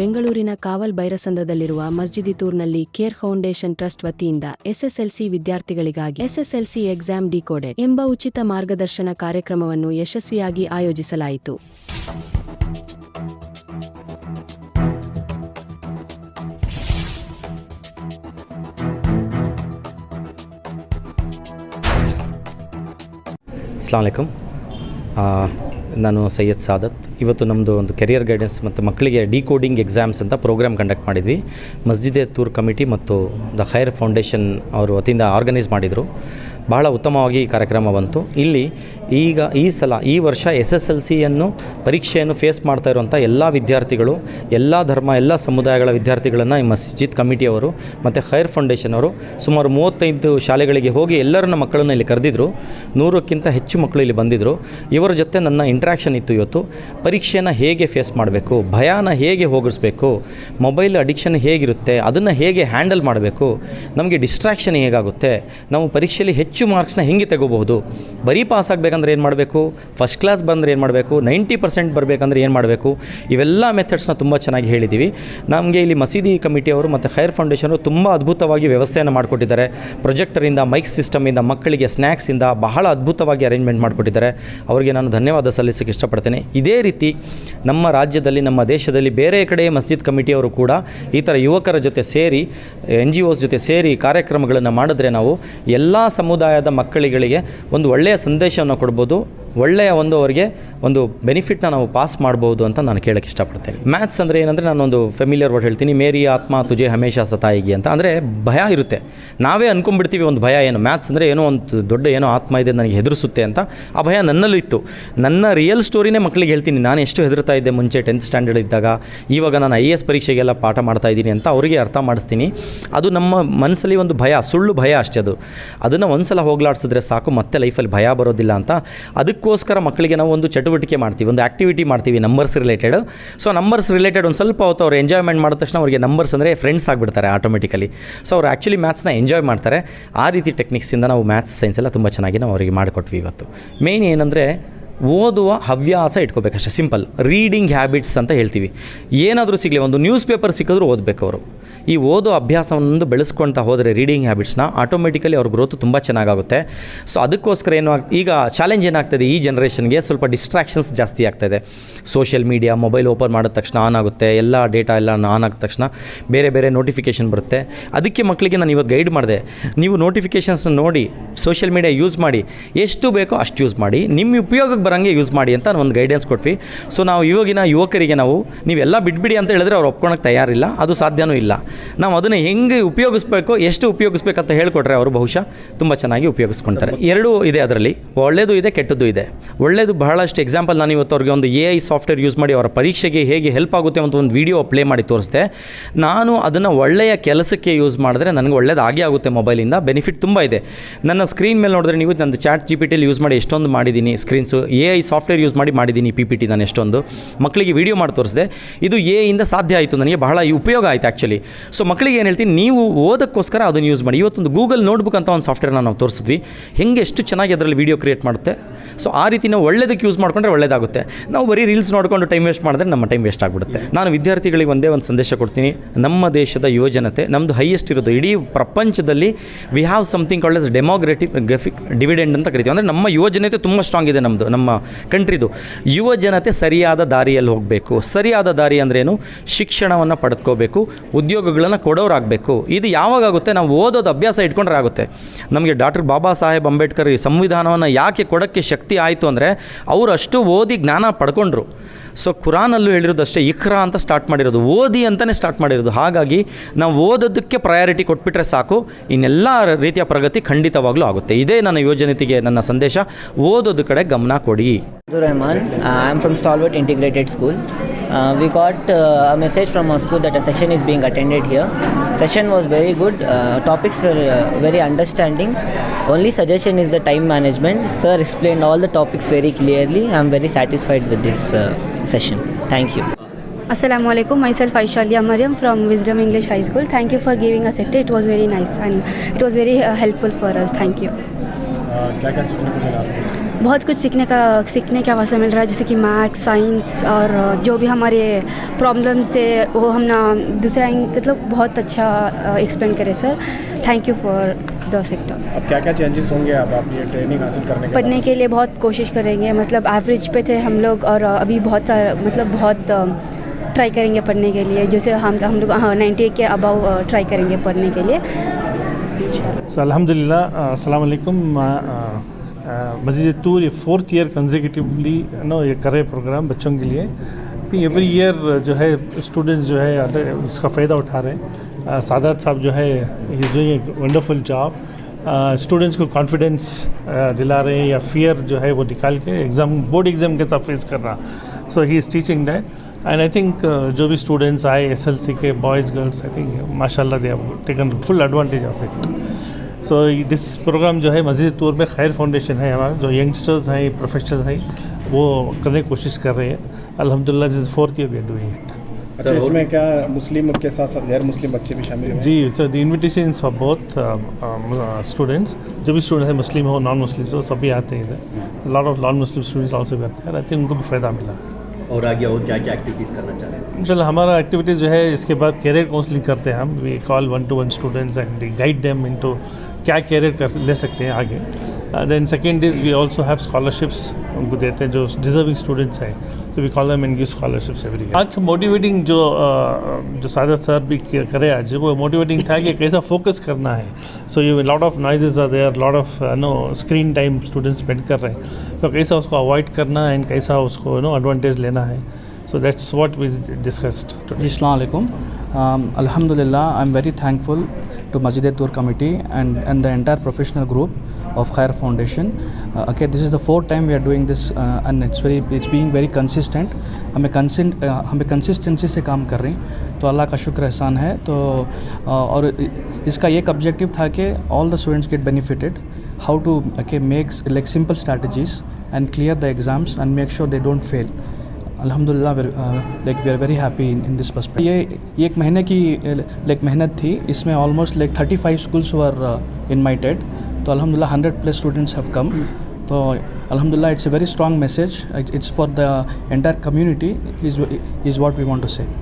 ಬೆಂಗಳೂರಿನ ಕಾವಲ್ ಬೈರಸಂದ್ರದಲ್ಲಿರುವ ಮಸ್ಜಿದಿತೂರ್ನಲ್ಲಿ ಕೇರ್ ಫೌಂಡೇಶನ್ ಟ್ರಸ್ಟ್ ವತಿಯಿಂದ ಎಸ್ಎಸ್ಎಲ್ಸಿ ವಿದ್ಯಾರ್ಥಿಗಳಿಗಾಗಿ ಎಸ್ಎಸ್ಎಲ್ಸಿ ಎಕ್ಸಾಮ್ ಡಿಕೋಡೆಡ್ ಎಂಬ ಉಚಿತ ಮಾರ್ಗದರ್ಶನ ಕಾರ್ಯಕ್ರಮವನ್ನು ಯಶಸ್ವಿಯಾಗಿ ಆಯೋಜಿಸಲಾಯಿತು. ಅಸ್ಲಾಂ ನಾನು ಸೈಯದ್ ಸಾದತ್. ಇವತ್ತು ನಮ್ಮದು ಒಂದು ಕೆರಿಯರ್ ಗೈಡೆನ್ಸ್ ಮತ್ತು ಮಕ್ಕಳಿಗೆ ಡಿಕೋಡಿಂಗ್ ಎಕ್ಸಾಮ್ಸ್ ಅಂತ ಪ್ರೋಗ್ರಾಮ್ ಕಂಡಕ್ಟ್ ಮಾಡಿದ್ವಿ. ಮಸ್ಜಿದೆ ತೂರ್ ಕಮಿಟಿ ಮತ್ತು ದ ಹೈರ್ ಫೌಂಡೇಶನ್ ಅವರು ವತಿಯಿಂದ ಆರ್ಗನೈಸ್ ಮಾಡಿದರು. ಬಹಳ ಉತ್ತಮವಾಗಿ ಈ ಕಾರ್ಯಕ್ರಮ ಬಂತು. ಇಲ್ಲಿ ಈಗ ಈ ಸಲ, ಈ ವರ್ಷ ಎಸ್ ಎಸ್ ಎಲ್ ಸಿಯನ್ನು ಪರೀಕ್ಷೆಯನ್ನು ಫೇಸ್ ಮಾಡ್ತಾ ಇರುವಂಥ ಎಲ್ಲ ವಿದ್ಯಾರ್ಥಿಗಳು, ಎಲ್ಲ ಧರ್ಮ, ಎಲ್ಲ ಸಮುದಾಯಗಳ ವಿದ್ಯಾರ್ಥಿಗಳನ್ನು ಈ ಮಸ್ಜಿದ್ ಕಮಿಟಿಯವರು ಮತ್ತು ಹೈರ್ ಫೌಂಡೇಶನ್ ಅವರು ಸುಮಾರು ಮೂವತ್ತೈದು ಶಾಲೆಗಳಿಗೆ ಹೋಗಿ ಎಲ್ಲರನ್ನ ಮಕ್ಕಳನ್ನು ಇಲ್ಲಿ ಕರೆದಿದ್ರು. ನೂರಕ್ಕಿಂತ ಹೆಚ್ಚು ಮಕ್ಕಳು ಇಲ್ಲಿ ಬಂದಿದ್ದರು ಇವರ ಜೊತೆ ನನ್ನ ಇಂಟ್ರ್ಯಾಕ್ಷನ್ ಇತ್ತು ಇವತ್ತು. ಪರೀಕ್ಷೆಯನ್ನು ಹೇಗೆ ಫೇಸ್ ಮಾಡಬೇಕು, ಭಯನ ಹೇಗೆ ಹೋಗಿಸ್ಬೇಕು ಮೊಬೈಲ್ ಅಡಿಕ್ಷನ್ ಹೇಗಿರುತ್ತೆ, ಅದನ್ನು ಹೇಗೆ ಹ್ಯಾಂಡಲ್ ಮಾಡಬೇಕು, ನಮಗೆ ಡಿಸ್ಟ್ರಾಕ್ಷನ್ ಹೇಗಾಗುತ್ತೆ, ನಾವು ಪರೀಕ್ಷೆಯಲ್ಲಿ ಹೆಚ್ಚು ಮಾರ್ಕ್ಸ್ನ ಹೆಂಗೆ ತಗೋಬಹುದು, ಬರೀ ಪಾಸ್ ಆಗಬೇಕಂದ್ರೆ ಏನು ಮಾಡಬೇಕು ಫಸ್ಟ್ ಕ್ಲಾಸ್ ಬಂದರೆ ಏನು ಮಾಡಬೇಕು ನೈಂಟಿ ಪರ್ಸೆಂಟ್ ಬರಬೇಕಂದ್ರೆ ಏನು ಮಾಡಬೇಕು, ಇವೆಲ್ಲ ಮೆಥಡ್ಸ್ನ ತುಂಬ ಚೆನ್ನಾಗಿ ಹೇಳಿದ್ದೀವಿ ನಮಗೆ ಇಲ್ಲಿ ಮಸೀದಿ ಕಮಿಟಿಯವರು ಮತ್ತು ಹೈರ್ ಫೌಂಡೇಶನ್ ತುಂಬ ಅದ್ಭುತವಾಗಿ ವ್ಯವಸ್ಥೆಯನ್ನು ಮಾಡಿಕೊಟ್ಟಿದ್ದಾರೆ. ಪ್ರೊಜೆಕ್ಟರಿಂದ ಮೈಕ್ ಸಿಸ್ಟಮಿಂದ ಮಕ್ಕಳಿಗೆ ಸ್ನ್ಯಾಕ್ಸಿಂದ ಬಹಳ ಅದ್ಭುತವಾಗಿ ಅರೇಂಜ್ಮೆಂಟ್ ಮಾಡಿಕೊಟ್ಟಿದ್ದಾರೆ. ಅವರಿಗೆ ನಾನು ಧನ್ಯವಾದ ಸಲ್ಲಿಸಕ್ಕೆ ಇಷ್ಟಪಡ್ತೇನೆ. ಇದೇ ರೀತಿ ನಮ್ಮ ರಾಜ್ಯದಲ್ಲಿ, ನಮ್ಮ ದೇಶದಲ್ಲಿ ಬೇರೆ ಕಡೆ ಮಸ್ಜಿದ್ ಕಮಿಟಿಯವರು ಕೂಡ ಈ ಥರ ಯುವಕರ ಜೊತೆ ಸೇರಿ ಎನ್ ಜಿ ಒಸ್ ಜೊತೆ ಸೇರಿ ಕಾರ್ಯಕ್ರಮಗಳನ್ನು ಮಾಡಿದ್ರೆ ನಾವು ಎಲ್ಲ ಸಮುದಾಯದ ಮಕ್ಕಳಿಗಳಿಗೆ ಒಂದು ಒಳ್ಳೆಯ ಸಂದೇಶವನ್ನು ಕೊಡ್ಬೋದು. ಒಳ್ಳೆಯ ಒಂದು ಅವರಿಗೆ ಒಂದು ಬೆನಿಫಿಟ್ನ ನಾವು ಪಾಸ್ ಮಾಡ್ಬೋದು ಅಂತ ನಾನು ಕೇಳೋಕ್ಕೆ ಇಷ್ಟಪಡ್ತೇನೆ. ಮ್ಯಾಥ್ಸ್ ಅಂದರೆ ಏನಂದರೆ ನಾನೊಂದು ಫೆಮಿಲಿಯರ್ ವರ್ಡ್ ಹೇಳ್ತೀನಿ, ಮೇರಿ ಆತ್ಮ ತುಜೆ ಹಮೇಶ ಸತಾಯಿಗೆ ಅಂತ. ಅಂದರೆ ಭಯ ಇರುತ್ತೆ. ನಾವೇ ಅಂದ್ಕೊಂಡ್ಬಿಡ್ತೀವಿ ಒಂದು ಭಯ ಏನು. ಮ್ಯಾಥ್ಸ್ ಅಂದರೆ ಏನೋ ಒಂದು ದೊಡ್ಡ ಏನೋ ಆತ್ಮ ಇದೆ ನನಗೆ ಹೆದರಿಸುತ್ತೆ ಅಂತ. ಆ ಭಯ ನನ್ನಲ್ಲಿತ್ತು. ನನ್ನ ರಿಯಲ್ ಸ್ಟೋರಿನೇ ಮಕ್ಕಳಿಗೆ ಹೇಳ್ತೀನಿ. ನಾನು ಎಷ್ಟು ಹೆದರ್ತಾ ಇದ್ದೆ ಮುಂಚೆ ಟೆಂತ್ ಸ್ಟ್ಯಾಂಡರ್ಡ್ ಇದ್ದಾಗ. ಇವಾಗ ನಾನು ಐ ಎ ಎಸ್ ಪರೀಕ್ಷೆಗೆಲ್ಲ ಪಾಠ ಮಾಡ್ತಾ ಇದ್ದೀನಿ ಅಂತ ಅವರಿಗೆ ಅರ್ಥ ಮಾಡಿಸ್ತೀನಿ. ಅದು ನಮ್ಮ ಮನಸ್ಸಲ್ಲಿ ಒಂದು ಭಯ, ಸುಳ್ಳು ಭಯ ಅಷ್ಟೇ ಅದು. ಅದನ್ನು ಒಂದು ಸಲ ಹೋಗ್ಲಾಡ್ಸಿದ್ರೆ ಸಾಕು, ಮತ್ತೆ ಲೈಫಲ್ಲಿ ಭಯ ಬರೋದಿಲ್ಲ ಅಂತ. ಅದಕ್ಕೋಸ್ಕರ ಮಕ್ಕಳಿಗೆ ನಾವು ಒಂದು ಚಟುವಟಿಕೆ ಮಾಡ್ತೀವಿ, ಒಂದು ಆ್ಯಕ್ಟಿವಿಟಿ ಮಾಡ್ತೀವಿ numbers related so numbers related ಒಂದು ಸ್ವಲ್ಪ ಹೊತ್ತು ಅವ್ರು ಎಂಜಾಯ್ಮೆಂಟ್ ಮಾಡಿದ ತಕ್ಷಣ ಅವರಿಗೆ ನಂಬರ್ಸ್ ಅಂದರೆ ಫ್ರೆಂಡ್ಸ್ ಆಗಿಬಿಡ್ತಾರೆ ಆಟೋಮೆಟಿಕಲಿ ಸೊ ಅವ್ರು ಆ್ಯಕ್ಚುಲಿ ಮ್ಯಾಥ್ಸ್ನ ಎಂಜಾಯ್ ಮಾಡ್ತಾರೆ. ಆ ರೀತಿ ಟೆಕ್ನಿಕ್ಸಿಂದ ನಾವು ಮ್ಯಾಥ್ಸ್ ಸೈನ್ಸ್ ಎಲ್ಲ ತುಂಬ ಚೆನ್ನಾಗಿ ನಾವು ಅವರಿಗೆ ಮಾಡಿಕೊಟ್ವಿ ಇವತ್ತು. ಮೇನ್ ಏನಂದರೆ ಓದುವ ಹವ್ಯಾಸ ಇಟ್ಕೋಬೇಕಷ್ಟೇ. ಸಿಂಪಲ್ ರೀಡಿಂಗ್ ಹ್ಯಾಬಿಟ್ಸ್ ಅಂತ ಹೇಳ್ತೀವಿ. ಏನಾದರೂ ಸಿಗಲಿ, ಒಂದು ನ್ಯೂಸ್ ಪೇಪರ್ ಸಿಕ್ಕಿದ್ರೂ ಓದಬೇಕು ಅವರು. ಈ ಓದೋ ಅಭ್ಯಾಸವನ್ನು ಬೆಳೆಸ್ಕೊಳ್ತಾ ಹೋದರೆ ರೀಡಿಂಗ್ ಹ್ಯಾಬಿಟ್ಸ್ನ ಆಟೋಮೆಟಿಕಲಿ ಅವ್ರ ಗ್ರೋತ್ ತುಂಬ ಚೆನ್ನಾಗಾಗುತ್ತೆ. ಸೊ ಅದಕ್ಕೋಸ್ಕರ ಏನು ಆಗ್, ಈಗ ಚಾಲೆಂಜ್ ಏನಾಗ್ತದೆ? ಈ ಜನ್ರೇಷನ್ಗೆ ಸ್ವಲ್ಪ ಡಿಸ್ಟ್ರಾಕ್ಷನ್ಸ್ ಜಾಸ್ತಿ ಆಗ್ತಾಯಿದೆ ಸೋಷಿಯಲ್ ಮೀಡಿಯಾ ಮೊಬೈಲ್ ಓಪನ್ ಮಾಡಿದ ತಕ್ಷಣ ಆನ್ ಆಗುತ್ತೆ. ಎಲ್ಲ ಡೇಟಾ ಎಲ್ಲ ಆನ್ ಆದ ತಕ್ಷಣ ಬೇರೆ ಬೇರೆ ನೋಟಿಫಿಕೇಷನ್ ಬರುತ್ತೆ. ಅದಕ್ಕೆ ಮಕ್ಕಳಿಗೆ ನಾನು ಇವತ್ತು ಗೈಡ್ ಮಾಡಿದೆ. ನೀವು ನೋಟಿಫಿಕೇಷನ್ಸ್ ನೋಡಿ ಸೋಷಿಯಲ್ ಮೀಡಿಯಾ ಯೂಸ್ ಮಾಡಿ, ಎಷ್ಟು ಬೇಕೋ ಅಷ್ಟು ಯೂಸ್ ಮಾಡಿ. ನಿಮ್ಮ ಉಪಯೋಗಕ್ಕೆ ಬರೋಂಗೆ ಯೂಸ್ ಮಾಡಿ ಅಂತ ಒಂದು ಗೈಡೆನ್ಸ್ ಕೊಟ್ವಿ. ಸೊ ನಾವು ಇವಾಗಿನ ಯುವಕರಿಗೆ ನಾವು, ನೀವೆಲ್ಲ ಬಿಟ್ಬಿಡಿ ಅಂತ ಹೇಳಿದ್ರೆ ಅವ್ರು ಒಪ್ಕೊಳಕ್ಕೆ ತಯಾರಿಲ್ಲ. ಅದು ಸಾಧ್ಯನೂ ಇಲ್ಲ. ನಾವು ಅದನ್ನು ಹೆಂಗೆ ಉಪಯೋಗಿಸ್ಬೇಕು, ಎಷ್ಟು ಉಪಯೋಗಿಸ್ಬೇಕಂತ ಹೇಳ್ಕೊಟ್ರೆ ಅವರು ಬಹುಶಃ ತುಂಬ ಚೆನ್ನಾಗಿ ಉಪಯೋಗಿಸ್ಕೊಳ್ತಾರೆ ಎರಡೂ ಇದೆ ಅದರಲ್ಲಿ. ಒಳ್ಳೆಯದು ಇದೆ, ಕೆಟ್ಟದ್ದು ಇದೆ. ಒಳ್ಳೆಯದು ಬಹಳಷ್ಟು ಎಕ್ಸಾಂಪಲ್ ನಾನು ಇವತ್ತು ಅವ್ರಿಗೆ ಒಂದು ಎ ಐ ಸಾಫ್ಟ್ವೇರ್ ಯೂಸ್ ಮಾಡಿ ಅವರ ಪರೀಕ್ಷೆಗೆ ಹೇಗೆ ಹೆಲ್ಪ್ ಆಗುತ್ತೆ ಅಂತ ಒಂದು ವಿಡಿಯೋ ಪ್ಲೇ ಮಾಡಿ ತೋರಿಸ್ತೆ ನಾನು ಅದನ್ನು ಒಳ್ಳೆಯ ಕೆಲಸಕ್ಕೆ ಯೂಸ್ ಮಾಡಿದ್ರೆ ನನಗೆ ಒಳ್ಳೇದು ಆಗೇ ಆಗುತ್ತೆ ಮೊಬೈಲಿಂದ ಬೆನಿಫಿಟ್ ತುಂಬ ಇದೆ. ನನ್ನ ಸ್ಕ್ರೀನ್ ಮೇಲೆ ನೋಡಿದ್ರೆ ನೀವು ನನ್ನ ಚಾಟ್ ಜಿ ಪಿ ಟಿಲಿ ಯೂಸ್ ಮಾಡಿ ಎಷ್ಟೊಂದು ಮಾಡಿದ್ದೀನಿ ಸ್ಕ್ರೀನ್ಸು ಐ ಸಾಫ್ಟ್ವೇರ್ ಯೂಸ್ ಮಾಡಿ ಮಾಡಿದ್ದೀನಿ ಪಿ ಪಿ ಟಿ ನಾನು ಎಷ್ಟೊಂದು. ಮಕ್ಕಳಿಗೆ ವಿಡಿಯೋ ಮಾಡಿ ತೋರಿಸಿದೆ. ಇದು ಎ ಇಂದ ಸಾಧ್ಯ ಆಯಿತು ನನಗೆ, ಬಹಳ ಉಪಯೋಗ ಆಯಿತು ಆ್ಯಕ್ಚುಲಿ ಸೊ ಮಕ್ಕಳಿಗೆ ಏನು ಹೇಳ್ತೀನಿ, ನೀವು ಓದೋಕ್ಕೋಸ್ಕರ ಅದನ್ನು ಯೂಸ್ ಮಾಡಿ. ಇವತ್ತೊಂದು ಗೂಗಲ್ ನೋಟ್ಬುಕ್ ಅಂತ ಒಂದು ಸಾಫ್ಟ್ವೇರ್ನ ನಾವು ತೋರಿಸಿದ್ವಿ. ಹೆಂಗೆ ಎಷ್ಟು ಚೆನ್ನಾಗಿ ಅದರಲ್ಲಿ ವೀಡಿಯೋ ಕ್ರಿಯೇಟ್ ಮಾಡುತ್ತೆ. ಸೊ ಆ ರೀತಿ ನಾವು ಒಳ್ಳೇದಕ್ಕೆ ಯೂಸ್ ಮಾಡಿಕೊಂಡ್ರೆ ಒಳ್ಳೆಯದಾಗುತ್ತೆ ನಾವು ಬರೀ ರೀಲ್ಸ್ ನೋಡ್ಕೊಂಡು ಟೈಮ್ ವೇಸ್ಟ್ ಮಾಡಿದ್ರೆ ನಮ್ಮ ಟೈಮ್ ವೇಸ್ಟ್ ಆಗಿಬಿಡುತ್ತೆ. ನಾನು ವಿದ್ಯಾರ್ಥಿಗಳಿಗೆ ಒಂದೇ ಒಂದು ಸಂದೇಶ ಕೊಡ್ತೀನಿ. ನಮ್ಮ ದೇಶದ ಯುವಜನತೆ ನಮ್ಮದು ಹೈಯೆಸ್ಟ್ ಇರೋದು ಇಡೀ ಪ್ರಪಂಚದಲ್ಲಿ we have something called as demographic dividend ಅಂತ ಕರಿತೀವಿ. ಅಂದರೆ ನಮ್ಮ ಯುವಜನತೆ ತುಂಬ ಸ್ಟ್ರಾಂಗ್ ಇದೆ ನಮ್ಮದು ನಮ್ಮ ಕಂಟ್ರಿದು. ಯುವ ಜನತೆ ಸರಿಯಾದ ದಾರಿಯಲ್ಲಿ ಹೋಗಬೇಕು. ಸರಿಯಾದ ದಾರಿ ಅಂದ್ರೇನು? ಶಿಕ್ಷಣವನ್ನು ಪಡೆದುಕೋಬೇಕು. ಉದ್ಯೋಗಗಳನ್ನು ಕೊಡೋರಾಗಬೇಕು. ಇದು ಯಾವಾಗುತ್ತೆ ನಾವು ಓದೋದು ಅಭ್ಯಾಸ ಇಟ್ಕೊಂಡ್ರೆ ಆಗುತ್ತೆ ನಮಗೆ ಡಾಕ್ಟರ್ ಬಾಬಾ ಸಾಹೇಬ್ ಅಂಬೇಡ್ಕರ್ ಈ ಸಂವಿಧಾನವನ್ನು ಯಾಕೆ ಕೊಡೋಕ್ಕೆ ಶಕ್ತಿ ಆಯಿತು ಅಂದರೆ, ಅವರು ಅಷ್ಟು ಓದಿ ಜ್ಞಾನ ಪಡ್ಕೊಂಡ್ರು. ಸೊ ಕುರಾನಲ್ಲೂ ಹೇಳಿರೋದು ಅಷ್ಟೇ ಇಖ್ರಾ ಅಂತ ಸ್ಟಾರ್ಟ್ ಮಾಡಿರೋದು, ಓದಿ ಅಂತಲೇ ಸ್ಟಾರ್ಟ್ ಮಾಡಿರೋದು. ಹಾಗಾಗಿ, ನಾವು ಓದೋದಕ್ಕೆ ಪ್ರಯಾರಿಟಿ ಕೊಟ್ಬಿಟ್ರೆ ಸಾಕು, ಇನ್ನೆಲ್ಲ ರೀತಿಯ ಪ್ರಗತಿ ಖಂಡಿತವಾಗ್ಲೂ ಆಗುತ್ತೆ. ಇದೇ ನನ್ನ ಯೋಜನೆತಿಗೆ, ನನ್ನ ಸಂದೇಶ. ಓದೋದು ಕಡೆ ಗಮನ ಕೊಡಿ. Rehman I am from stalwart integrated school we got a message from our school that a session is being attended here session was very good topics very understanding only suggestion is the time management sir explain all the topics very clearly I am very satisfied with this session. Thank you. Assalamu alaikum. Myself Aishalia Mariam from Wisdom English High School. Thank you for giving us sector. It was very nice and it was very uh, helpful for us. Thank you. क्या क्या सीखने को मिला आपको बहुत कुछ सीखने का सीखने का अवसर मिल रहा है जैसे कि मैथ्स साइंस और जो भी हमारे प्रॉब्लम्स है वो हम ना दूसरा मतलब बहुत अच्छा एक्सप्लेन करें sir thank you for the sector. अब क्या क्या चेंजेस होंगे अब आप ये ट्रेनिंग हासिल करने के पढ़ने के लिए बहुत कोशिश करेंगे मतलब एवरेज पे थे हम लोग और अभी बहुत सारा मतलब बहुत ट्राई करेंगे पढ़ने के लिए। जैसे हम हम लोग हाँ नाइन्टी के अबाव ट्राई करेंगे पढ़ने के लिए। So Alhamdulillah, uh, Assalamu तूर ये फोर्थ ईयर कंजिक्यूटिवली नो ये कर रहे प्रोग्राम बच्चों के लिए। एवरी ईयर जो है स्टूडेंट्स जो है उसका फ़ायदा उठा रहे हैं। सादात साहब जो है is doing a wonderful job students को कॉन्फिडेंस दिला रहे हैं या फियर जो है वो निकाल के एग्ज़ाम बोर्ड एग्ज़ाम के साथ फेस करना so he is teaching that and I think जो भी स्टूडेंट्स आए एस एल सी के बॉयज़ गर्ल्स आई थिंक माशाल्लाह they taken full advantage of it so this program जो है मस्जिद तौर में खैर फाउंडेशन है हमारा जो यंगस्टर्स हैं प्रोफेशनल हैं वो करने की कोशिश कर रहे हैं अलहमदिल्ला this fourth year we are doing it अच्छा इसमें क्या मुस्लिम के साथ साथ गैर मुस्लिम बच्चे भी शामिल हैं जी sir the invitation for both students जो भी स्टूडेंट है मुस्लिम हो नॉन मुस्लिम हो सभी आते हैं इधर। Lot of non Muslim students also भी आते हैं आई थिंक उनको भी फ़ायदा मिला। है और आगे और क्या क्या एक्टिविटीज़ करना चाह रहे हैं? चलो हमारा एक्टिविटीज़ जो है इसके बाद कैरियर काउंसलिंग करते हैं हम। We call one to one students and guide them into क्या कैरियर कर ले सकते हैं आगे? Then second is we also have scholarships उनको देते हैं जो डिजर्विंग स्टूडेंट्स हैं। तो we call them and give scholarships every आज मोटिवेटिंग जो uh, जो सादा सर भी करे आज वो मोटिवेटिंग था कि कैसा फोकस करना है। So you lot of noises are there lot of no screen time students spend कर रहे हैं। तो कैसा उसको अवॉइड करना है एंड कैसा उसको नो एडवांटेज लेना है। So that's what we discussed today. Assalamualaikum. Um, Alhamdulillah, I'm very thankful to Masjid Tour Committee and, and the entire professional group of Khair Foundation. Uh, okay, this is the fourth time we are doing this uh, and it's very it's being very consistent. हमें consist हमें consistency से काम कर रहे हैं तो अल्लाह का शुक्र एहसान है तो uh, और इसका एक ऑब्जेक्टिव था कि all the students get benefited how to okay make like simple strategies and clear the exams and make sure they don't fail. अल्हम्दुलिल्लाह like we are very happy in in this perspective ये ये एक महीने की like मेहनत थी। इसमें almost like thirty five schools were invited तो अल्हम्दुलिल्लाह hundred plus students have come तो अल्हम्दुलिल्लाह it's a very strong message it's for the entire community is is what we want to say